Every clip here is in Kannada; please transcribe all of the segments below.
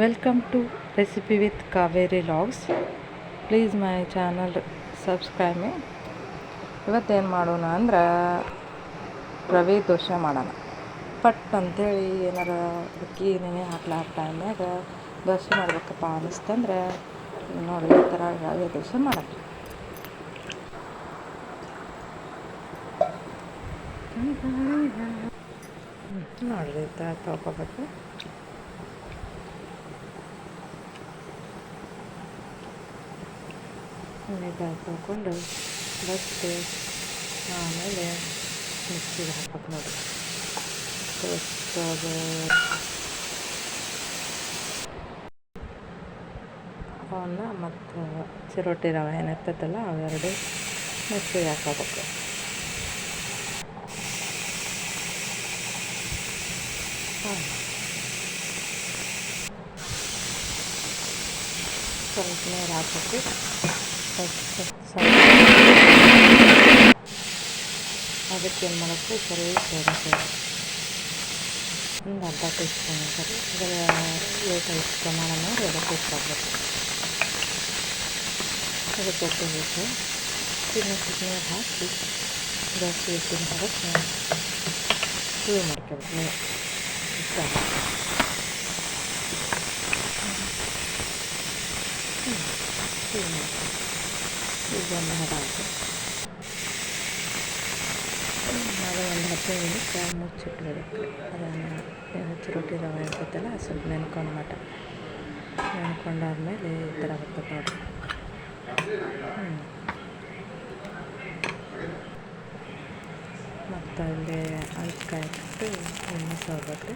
Welcome to recipe with Kaveri logs please my channel subscribe me ಇವತ್ತೇನು ಮಾಡೋಣ ಅಂದ್ರೆ ರವೆ ದೋಸೆ ಮಾಡೋಣ. ಪಟ್ ಅಂತೇಳಿ ಏನಾರ ಅಕ್ಕಿ ನೆನೆ ಹಾಕ್ಲಾರ ಟೈಮ್ನಾಗ ದೋಸೆ ಮಾಡ್ಬೇಕಪ್ಪ ಅನ್ನಿಸ್ತಂದ್ರೆ ನೋಡಿ ಈ ಥರ ರವೆ ದೋಸೆ ಮಾಡೋಣ. ನೋಡಿರಿ ಈ ಥರ ಎಣ್ಣೆಗಾಯಿ ತೊಗೊಂಡು ಬಸ್ತು ಆಮೇಲೆ ಮಿಕ್ಸಿಗೆ ಹಾಕ್ಬೇಕು ನೋಡಿ. ಅದು ಅವನ್ನ ಮತ್ತು ಚಿರೋಟಿ ರವೆ ಏನಿರ್ತೈತಲ್ಲ, ಅವೆರಡು ಮಿಕ್ಸಿಗೆ ಹಾಕೋಬೇಕು ಸ್ವಲ್ಪ ನೀರು ಹಾಕ್ಬೇಕು ಅದಕ್ಕೆ ಏನು ಮಾಡಬೇಕು ಸರಿ ಸೇರಿಸಿ ಒಂದು ಅರ್ಧ ಟೀ ಸ್ಪೂನ್ ಸರಿ ಅದರ ಏಟ್ ಐದು ಪ್ರಮಾಣ ನೋಡಿ ಅದಕ್ಕೆ ಇಟ್ಕೊಳ್ಬೇಕು ಅದಕ್ಕೆ ಒಟ್ಟಿಗೆ ಚಿನ್ನ ನೀರು ಹಾಕಿ ಜಾಸ್ತಿ ಹಿಟ್ಟಿನ ಅದಕ್ಕೆ ಶುರು ಮಾಡ್ಕೋಬೇಕು ಇಷ್ಟ ಶುರು ಮಾಡ್ಬೇಕು ಈಗ ಒಂದು ಹದ ಆಯಿತು ಅದು ಒಂದು ಹತ್ತು ನಿಮಿಷ ಮುಚ್ಚಿಟ್ಬಿಡಬೇಕು. ಅದನ್ನು ರೊಟ್ಟಿ ರವೆ ಇರ್ತೈತಲ್ಲ ಸ್ವಲ್ಪ ನೆನ್ಕೊಂಡು ಮಟ. ನೆನ್ಕೊಂಡಾದ್ಮೇಲೆ ಈ ಥರ ಬರ್ತದೆ ನೋಡಿ ಹ್ಞೂ ಮತ್ತು ಅಲ್ಲಿ ಕಾಯಿ ಇಟ್ಟು ಎಣ್ಣೆ ಸೋಬೇಕು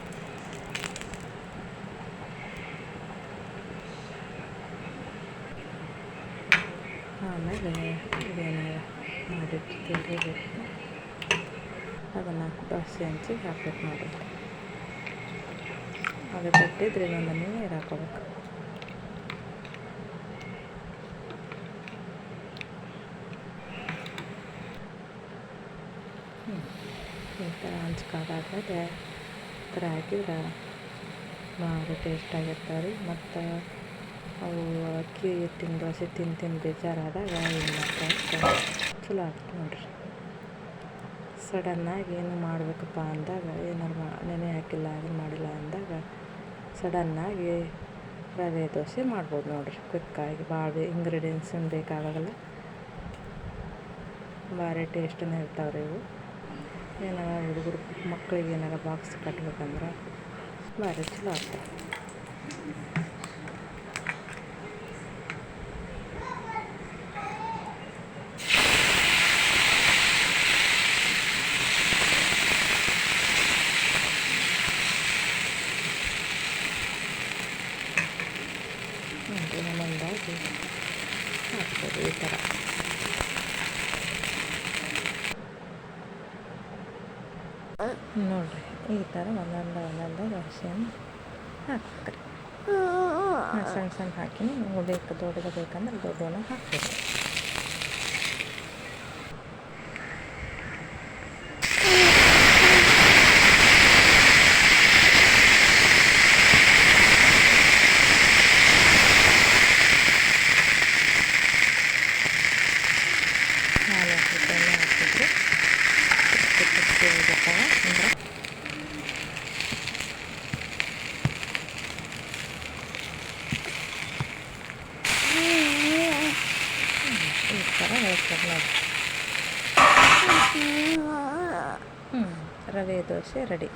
ಆಮೇಲೆ ಇದೇನು ಮಾಡಿಟ್ಟಿರ್ಬೇಕು ಅದನ್ನು ದೋಸೆ ಹಂಚಿ ಹಾಕ್ಬೇಕು ನೋಡಿ ಅದು ಕಟ್ಟಿದ್ರೆ ಇನ್ನೊಂದು ನೀರು ಹಾಕೋಬೇಕು ಈ ಥರ ಹಂಚ್ಕಾದಾದ್ಮೇಲೆ ಈ ಥರ ಹಾಕಿದ್ರೆ ಭಾಳ ಟೇಸ್ಟಾಗಿರ್ತಾವೆ ರೀ ಮತ್ತು ಅವು ಅಕ್ಕಿ ಹಿಟ್ಟಿನ ದೋಸೆ ತಿಂದು ತಿಂದು ಬೇಜಾರಾದಾಗ ಏನು ಮಾಡ್ತಾರೆ? ಚಲೋ ಆಗ್ತದೆ ನೋಡಿರಿ. ಸಡನ್ನಾಗಿ ಏನು ಮಾಡಬೇಕಪ್ಪ ಅಂದಾಗ, ಏನಾರು ಮಾ, ನೆನೆ ಹಾಕಿಲ್ಲ, ಏನು ಮಾಡಿಲ್ಲ ಅಂದಾಗ ಸಡನ್ನಾಗಿ ರವೆ ದೋಸೆ ಮಾಡ್ಬೋದು ನೋಡಿರಿ. ಕ್ವಿಕ್ಕಾಗಿ ಭಾಳ ಇಂಗ್ರೀಡಿಯೆಂಟ್ಸ್ ಏನು ಬೇಕಾಗಲ್ಲ. ಭಾರಿ ಟೇಸ್ಟನೇ ಇರ್ತಾವೆ ರೀ ಇವು. ಏನಾರ ಹುಡುಗರು ಮಕ್ಕಳಿಗೆ ಏನಾರ ಬಾಕ್ಸ್ ಕಟ್ಬೇಕಂದ್ರೆ ಭಾರಿ ಚಲೋ ಆಗ್ತವೆ ನೋಡಿ ಒಂದೊಂದಾಗಿ ಹಾಕ್ಬೋದು ಈ ಥರ ನೋಡಿರಿ ಈ ಥರ ಒಂದೊಂದು ಒಂದೊಂದು ದೋಸೆಯನ್ನು ಹಾಕ್ಬೇಕ್ರಿ ಸಣ್ಣ ಸಣ್ಣ ಹಾಕಿ ಬೇಕು ದೊಡ್ಡದು ಬೇಕಂದ್ರೆ ದೊಡ್ಡನ ಹಾಕ್ಬೇಕು ಹಾಲು ಹಾಕಿದ್ರೆ ಹಾಕಿದ್ರೆ ಬರ್ತಾವ ಅಂದ್ರೆ ನೋಡಿ ಹ್ಞೂ ರವೆ ದೋಸೆ ರೆಡಿ.